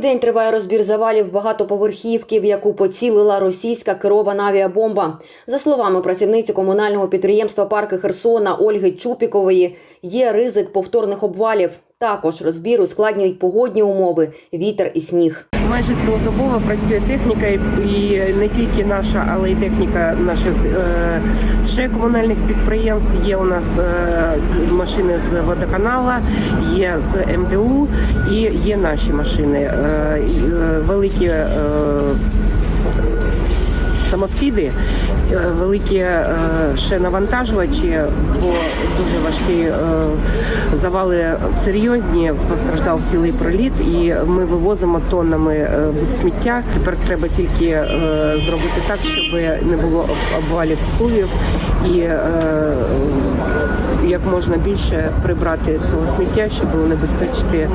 триває розбір завалів багатоповерхівки, в яку поцілила російська керована авіабомба. За словами працівниці комунального підприємства парки Херсона Ольги Чупікової, є ризик повторних обвалів. Також розбір ускладнюють погодні умови, вітер і сніг. Майже цілодобово працює техніка, і- не тільки наша, але й техніка наших е, ще комунальних підприємств. Є у нас е, машини з водоканала, є з МДУ і є наші машини. Е, великі самоскиди, е, великі е, ще навантажувачі, бо дуже важкі е, завали серйозні, постраждав цілий проліт, і ми вивозимо тоннами сміття. Тепер треба тільки зробити так, щоб не було обвалів сувів і як можна більше прибрати цього сміття, щоб унебезпечити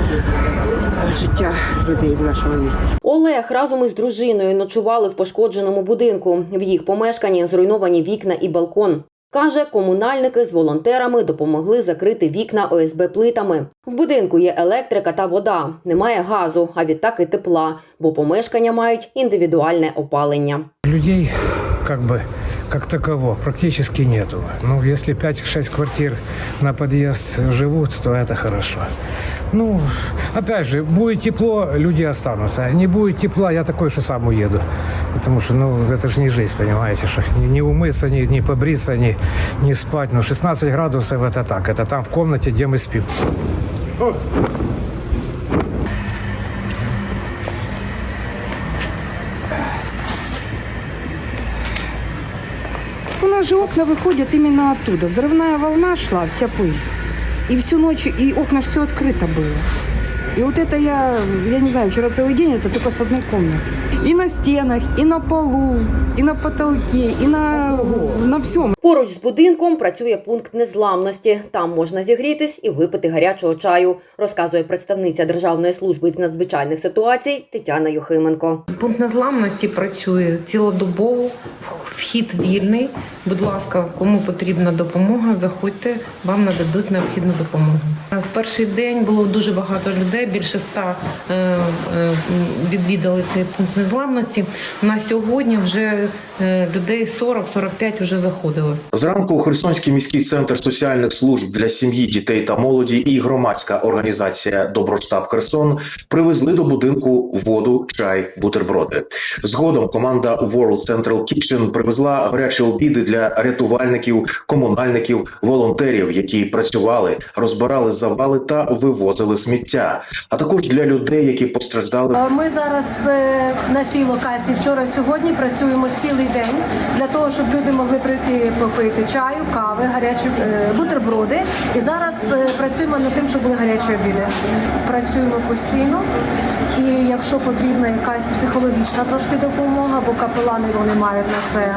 життя людей в нашому місті. Олег разом із дружиною ночували в пошкодженому будинку. В їх помешканні зруйновані вікна і балкон. Каже, комунальники з волонтерами допомогли закрити вікна ОСБ плитами. В будинку є електрика та вода, немає газу, а відтак і тепла, бо помешкання мають індивідуальне опалення. Людей как бы как таково практически нету. Ну, если 5-6 квартир на подъезд живут, то это хорошо. Ну, опять же, будет тепло, люди останутся. Не будет тепла, я такой, что сам уеду. Потому что, ну, это же не жизнь, понимаете, что не, не умыться, не, не побриться, не, не спать. Ну, 16 градусов это так, это там в комнате, где мы спим. У нас же окна выходят именно оттуда. Взрывная волна шла, вся пыль. И всю ночь, и окна все открыто было. И вот это я, я не знаю, вчера целый день это только с одной комнаты. И на стенах, и на полу, и на потолке, и на, на всем. Поруч з будинком працює пункт незламності. Там можна зігрітись і випити гарячого чаю, розказує представниця Державної служби з надзвичайних ситуацій Тетяна Юхименко. Пункт незламності працює цілодобово, вхід вільний. Будь ласка, кому потрібна допомога, заходьте, вам нададуть необхідну допомогу. В перший день було дуже багато людей, більше ста е, е, відвідали цей пункт незламності. На сьогодні вже е, людей 40-45 вже заходили. Зранку Херсонський міський центр соціальних служб для сім'ї, дітей та молоді і громадська організація Доброштаб Херсон привезли до будинку воду, чай, бутерброди. Згодом команда World Central Kitchen привезла гарячі обіди для рятувальників, комунальників, волонтерів, які працювали, розбирали завали та вивозили сміття, а також для людей, які постраждали Е, Ми зараз е, на цій локації вчора сьогодні працюємо цілий день для того, щоб люди могли прийти попити чаю, кави, гарячі е, бутерброди. І зараз працюємо над тим, щоб були гарячі обіди. Працюємо постійно. І якщо потрібна якась психологічна трошки допомога, бо капелани вони мають на це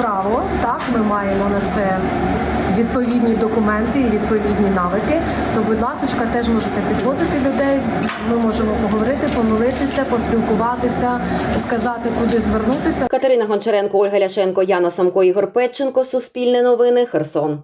право, так ми маємо на це відповідні документи і відповідні навики, то, будь ласка, теж можете підводити людей. Ми можемо поговорити, помилитися, поспілкуватися, сказати, куди звернутися. Катерина Гончаренко, Ольга Ляшенко, Яна Самко, Ігор Петченко. Суспільне новини. Херсон.